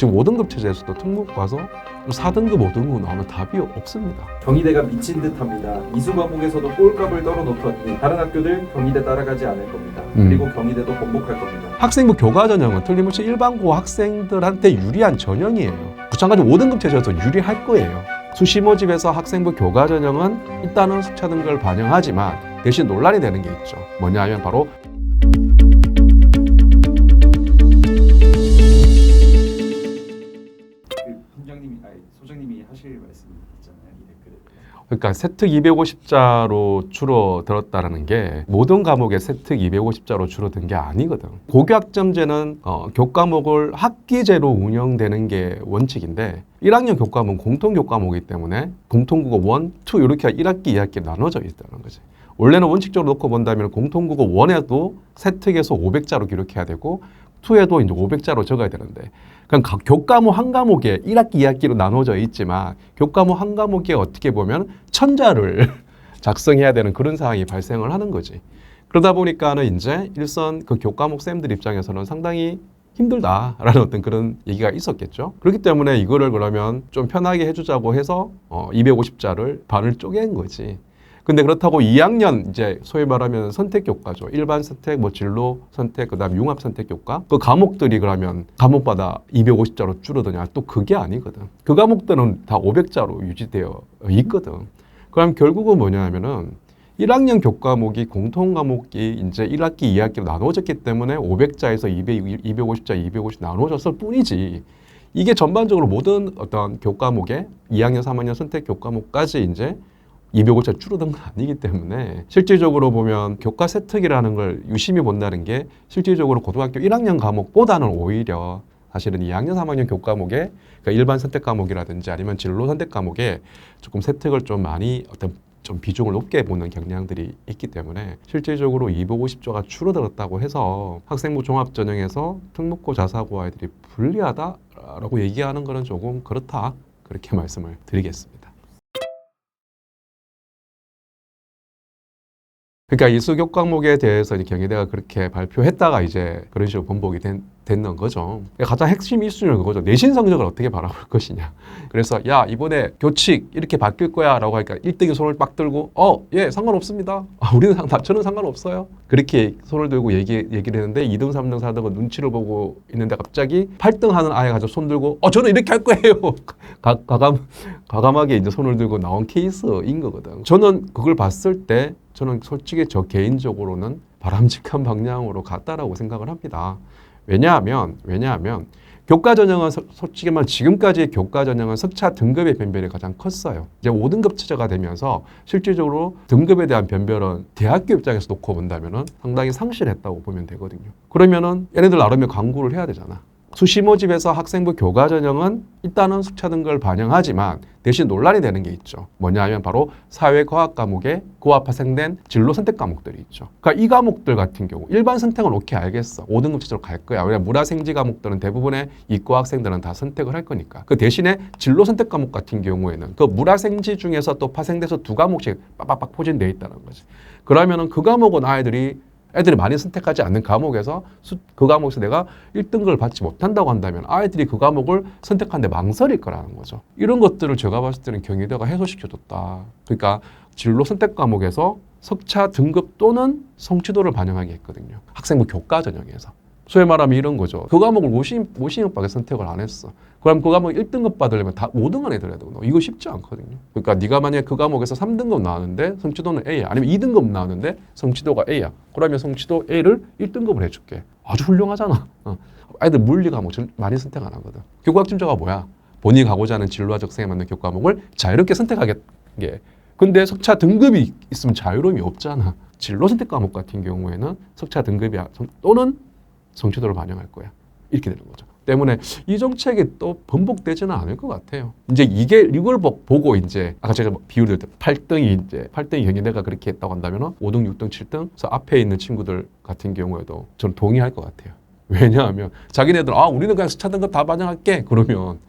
지금 5등급 체제에서도 특목 가서 4등급, 5등급 나오면 답이 없습니다. 경희대가 미친 듯합니다. 이수 과목에서도 꼴값을 떨어놓더니 다른 학교들 경희대 따라가지 않을 겁니다. 음. 그리고 경희대도 번복할 겁니다. 학생부 교과 전형은 틀림없이 일반고 학생들한테 유리한 전형이에요. 마찬가지로 5등급 체제에서 유리할 거예요. 수시 모집에서 학생부 교과 전형은 일단은 숙차 등급을 반영하지만 대신 논란이 되는 게 있죠. 뭐냐 하면 바로 그 팀장님이 아니 소장님이 하실 말씀이 있잖아요 이 댓글에. 그러니까 세특 250자로 줄어들었다는 게 모든 과목에 세특 250자로 줄어든 게 아니거든. 고교학점제는 어, 교과목을 학기제로 운영되는 게 원칙인데 1학년 교과목 공통 교과목이기 때문에 공통국어 1, 2 이렇게 1학기, 2학기 나눠져 있다는 거지. 원래는 원칙적으로 놓고 본다면 공통국어 1에도 세특에서 500자로 기록해야 되고 2에도 이제 500자로 적어야 되는데 그럼 각 교과목 한 과목에 1학기, 2학기로 나눠져 있지만 교과목 한 과목에 어떻게 보면 천자를 작성해야 되는 그런 상황이 발생을 하는 거지. 그러다 보니까는 이제 일선 그 교과목 쌤들 입장에서는 상당히 힘들다라는 어떤 그런 얘기가 있었겠죠. 그렇기 때문에 이거를 그러면 좀 편하게 해주자고 해서 어, 250자를 반을 쪼갠 거지. 근데 그렇다고 2학년 이제 소위 말하면 선택 교과죠. 일반 선택, 뭐 진로 선택, 그다음 융합 선택 교과. 그 과목들이 그러면 과목마다 250자로 줄어드냐? 또 그게 아니거든. 그 과목들은 다 500자로 유지되어 있거든. 그럼 결국은 뭐냐면은 1학년 교과목이 공통 과목이 이제 1학기, 2학기로 나눠졌기 때문에 500자에서 200, 250자, 250 나눠졌을 뿐이지. 이게 전반적으로 모든 어떤 교과목에 2학년, 3학년 선택 교과목까지 이제 250자 줄어든 건 아니기 때문에 실질적으로 보면 교과 세특이라는 걸 유심히 본다는 게 실질적으로 고등학교 1학년 과목보다는 오히려 사실은 2학년, 3학년 교과목에 그러니까 일반 선택 과목이라든지 아니면 진로 선택 과목에 조금 세특을 좀 많이 어떤 좀 비중을 높게 보는 경향들이 있기 때문에 실질적으로 250조가 줄어들었다고 해서 학생부 종합 전형에서 특목고 자사고 아이들이 불리하다라고 얘기하는 거는 조금 그렇다 그렇게 말씀을 드리겠습니다. 그러니까 이수교 과목에 대해서 경희대가 그렇게 발표했다가 이제 그런 식으로 번복이 된, 됐는 거죠. 가장 핵심 이슈는 그거죠. 내신 성적을 어떻게 바라볼 것이냐. 그래서 야 이번에 교칙 이렇게 바뀔 거야 라고 하니까 1등이 손을 빡 들고 어 예 상관없습니다. 아, 우리는 상, 저는 상관없어요. 그렇게 손을 들고 얘기 얘기를 했는데 2등, 3등, 4등은 눈치를 보고 있는데 갑자기 8등 하는 아이가 손 들고 어 저는 이렇게 할 거예요. 가, 가감 과감하게 이제 손을 들고 나온 케이스인 거거든. 저는 그걸 봤을 때 저는 솔직히 저 개인적으로는 바람직한 방향으로 갔다라고 생각을 합니다. 왜냐하면 왜냐하면 교과 전형은 소- 솔직히 말 지금까지의 교과 전형은 석차 등급의 변별이 가장 컸어요. 이제 5등급 체제가 되면서 실질적으로 등급에 대한 변별은 대학교 입장에서 놓고 본다면은 상당히 상실했다고 보면 되거든요. 그러면은 얘네들 나름의 광고를 해야 되잖아. 수시 모 집에서 학생부 교과 전형은 일단은 숙차 등급을 반영하지만 대신 논란이 되는 게 있죠. 뭐냐 하면 바로 사회과학 과목에 고와 파생된 진로 선택 과목들이 있죠. 그러니까 이 과목들 같은 경우 일반 선택은 오케이 알겠어. 5등급 체제로 갈 거야. 왜냐면 문화생지 과목들은 대부분의 이과 학생들은 다 선택을 할 거니까. 그 대신에 진로 선택 과목 같은 경우에는 그 문화생지 중에서 또 파생돼서 두 과목씩 빡빡빡 포진돼 있다는 거지. 그러면은 그 과목은 아이들이 애들이 많이 선택하지 않는 과목에서 수- 그 과목에서 내가 1등급을 받지 못한다고 한다면 아이들이 그 과목을 선택하는데 망설일 거라는 거죠. 이런 것들을 제가 봤을 때는 경희대가 해소시켜줬다. 그러니까 진로 선택 과목에서 석차 등급 또는 성취도를 반영하게 했거든요. 학생부 교과 전형에서. 소위 말하면 이런 거죠. 그 과목을 모신, 모신형밖에 선택을 안 했어. 그럼 그 과목 1등급 받으려면 다 5등 안에 들어야 되거든요. 이거 쉽지 않거든요. 그러니까 네가 만약에 그 과목에서 3등급 나왔는데 성취도는 A야. 아니면 2등급 나왔는데 성취도가 A야. 그러면 성취도 A를 1등급을 해줄게. 아주 훌륭하잖아. 어. 아이들 물리 과목 전- 많이 선택 안 하거든. 교과학 진조가 뭐야? 본인이 가고자 하는 진로와 적성에 맞는 교과목을 자유롭게 선택하게. 근데 석차 등급이 있으면 자유로움이 없잖아. 진로 선택 과목 같은 경우에는 석차 등급이 또는 성취도를 반영할 거야. 이렇게 되는 거죠. 때문에 이 정책이 또 번복되지는 않을 것 같아요. 이제 이게 이걸 보- 보고 이제 아까 제가 비유를 때 8등이 이제 8등이 경희대가 그렇게 했다고 한다면 5등, 6등, 7등 그래서 앞에 있는 친구들 같은 경우에도 저는 동의할 것 같아요. 왜냐하면 자기네들 아 우리는 그냥 스차 등급 다 반영할게 그러면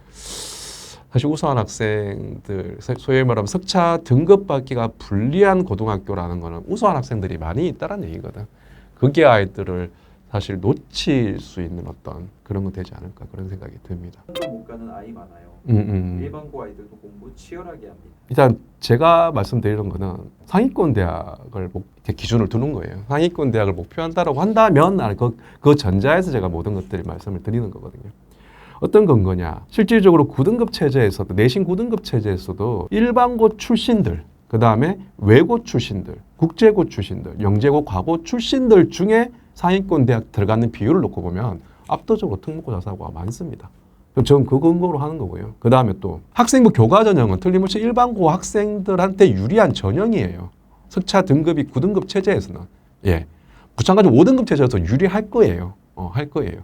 사실 우수한 학생들 소- 소위 말하면 석차 등급 받기가 불리한 고등학교라는 거는 우수한 학생들이 많이 있다는 얘기거든. 그게 아이들을 사실 놓칠 수 있는 어떤 그런 건 되지 않을까 그런 생각이 듭니다. 학교 못 가는 아이 많아요. 음, 음. 일반고 아이들도 공부 치열하게 합니다. 일단 제가 말씀드리는 거는 상위권 대학을 목, 기준을 두는 거예요. 상위권 대학을 목표한다라고 한다면 그, 그 전자에서 제가 모든 것들을 말씀을 드리는 거거든요. 어떤 건 거냐? 실질적으로 9등급 체제에서도 내신 9등급 체제에서도 일반고 출신들 그 다음에 외고 출신들, 국제고 출신들, 영재고 과고 출신들 중에 상위권 대학 들어가는 비율을 놓고 보면 압도적으로 특목고 자사고가 많습니다. 저는 그 근거로 하는 거고요. 그 다음에 또 학생부 교과 전형은 틀림없이 일반고 학생들한테 유리한 전형이에요. 석차 등급이 9등급 체제에서는 예 마찬가지로 5등급 체제에서 유리할 거예요. 어, 할 거예요.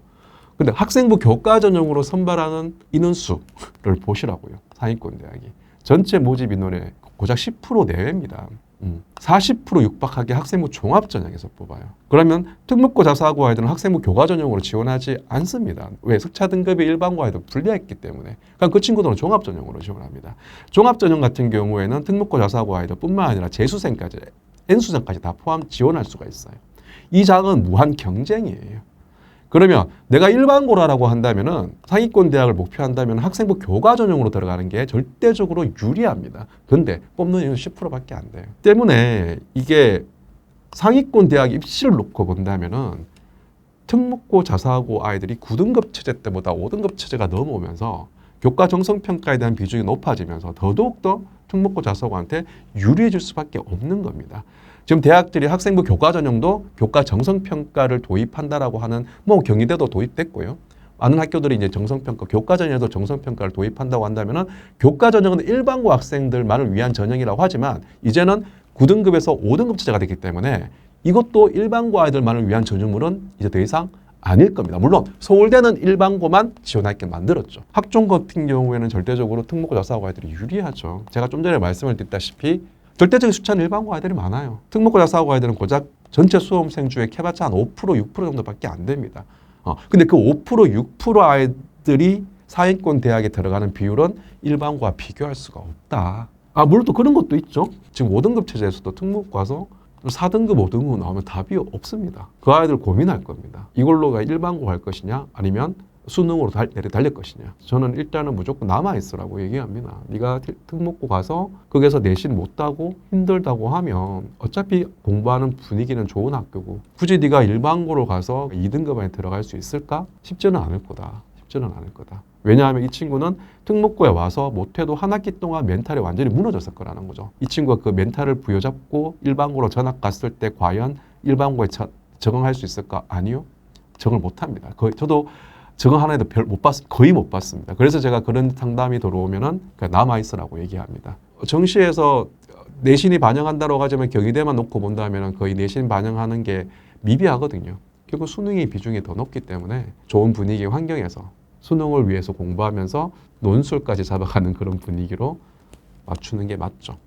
근데 학생부 교과 전형으로 선발하는 인원수를 보시라고요. 상위권 대학이 전체 모집 인원의 고작 10% 내외입니다. 음, 40% 육박하게 학생부 종합 전형에서 뽑아요. 그러면 특목고 자사고 아이들은 학생부 교과 전형으로 지원하지 않습니다. 왜? 석차 등급이 일반고 아이들 불리했기 때문에. 그럼 그 친구들은 종합 전형으로 지원합니다. 종합 전형 같은 경우에는 특목고 자사고 아이들뿐만 아니라 재수생까지 N수생까지 다 포함 지원할 수가 있어요. 이 장은 무한 경쟁이에요. 그러면 내가 일반 고라라고 한다면은 상위권 대학을 목표한다면 학생부 교과 전형으로 들어가는 게 절대적으로 유리합니다. 근데 뽑는 인원 10%밖에 안 돼요. 때문에 이게 상위권 대학 입시를 놓고 본다면은 특목고 자사고 아이들이 9등급 체제 때보다 5등급 체제가 넘어오면서 교과 정성 평가에 대한 비중이 높아지면서 더더욱더 특목고 자사고한테 유리해 질 수밖에 없는 겁니다. 지금 대학들이 학생부 교과 전형도 교과 정성 평가를 도입한다라고 하는 뭐 경희대도 도입됐고요. 많은 학교들이 이제 정성 평가, 교과 전형에도 정성 평가를 도입한다고 한다면은 교과 전형은 일반고 학생들만을 위한 전형이라고 하지만 이제는 9등급에서 5등급 체제가 됐기 때문에 이것도 일반고 아이들만을 위한 전형물은 이제 더 이상 아닐 겁니다. 물론 서울대는 일반고만 지원하게 만들었죠. 학종 같은 경우에는 절대적으로 특목고 자사고 아이들이 유리하죠. 제가 좀 전에 말씀을 드렸다시피 절대적인 숫자는 일반고 아이들이 많아요. 특목고 자사고 아이들은 고작 전체 수험생 중에 캐봤자 한 5% 6% 정도밖에 안 됩니다. 어, 근데 그 5% 6% 아이들이 상위권 대학에 들어가는 비율은 일반고와 비교할 수가 없다. 아 물론 또 그런 것도 있죠. 지금 5등급 체제에서도 특목 가서 4등급, 5등급 나오면 답이 없습니다. 그 아이들 고민할 겁니다. 이걸로가 일반고 갈 것이냐 아니면 수능으로 달, 내려 달릴 것이냐. 저는 일단은 무조건 남아 있으라고 얘기합니다. 네가 특- 특목고 가서 거기서 내신 못 따고 힘들다고 하면 어차피 공부하는 분위기는 좋은 학교고 굳이 네가 일반고로 가서 2등급 안에 들어갈 수 있을까? 쉽지는 않을 거다. 쉽지는 않을 거다. 왜냐하면 이 친구는 특목고에 와서 못해도 한 학기 동안 멘탈이 완전히 무너졌을 거라는 거죠. 이 친구가 그 멘탈을 부여잡고 일반고로 전학 갔을 때 과연 일반고에 저- 적응할 수 있을까? 아니요. 적응을 못 합니다. 거의 저도 적응하는 애도 별 못 봤, 거의 못 봤습니다. 그래서 제가 그런 상담이 들어오면은 그냥 남아 있으라고 얘기합니다. 정시에서 내신이 반영한다고 하지만 경희대만 놓고 본다면은 거의 내신 반영하는 게 미비하거든요. 결국 수능의 비중이 더 높기 때문에 좋은 분위기 환경에서 수능을 위해서 공부하면서 논술까지 잡아가는 그런 분위기로 맞추는 게 맞죠.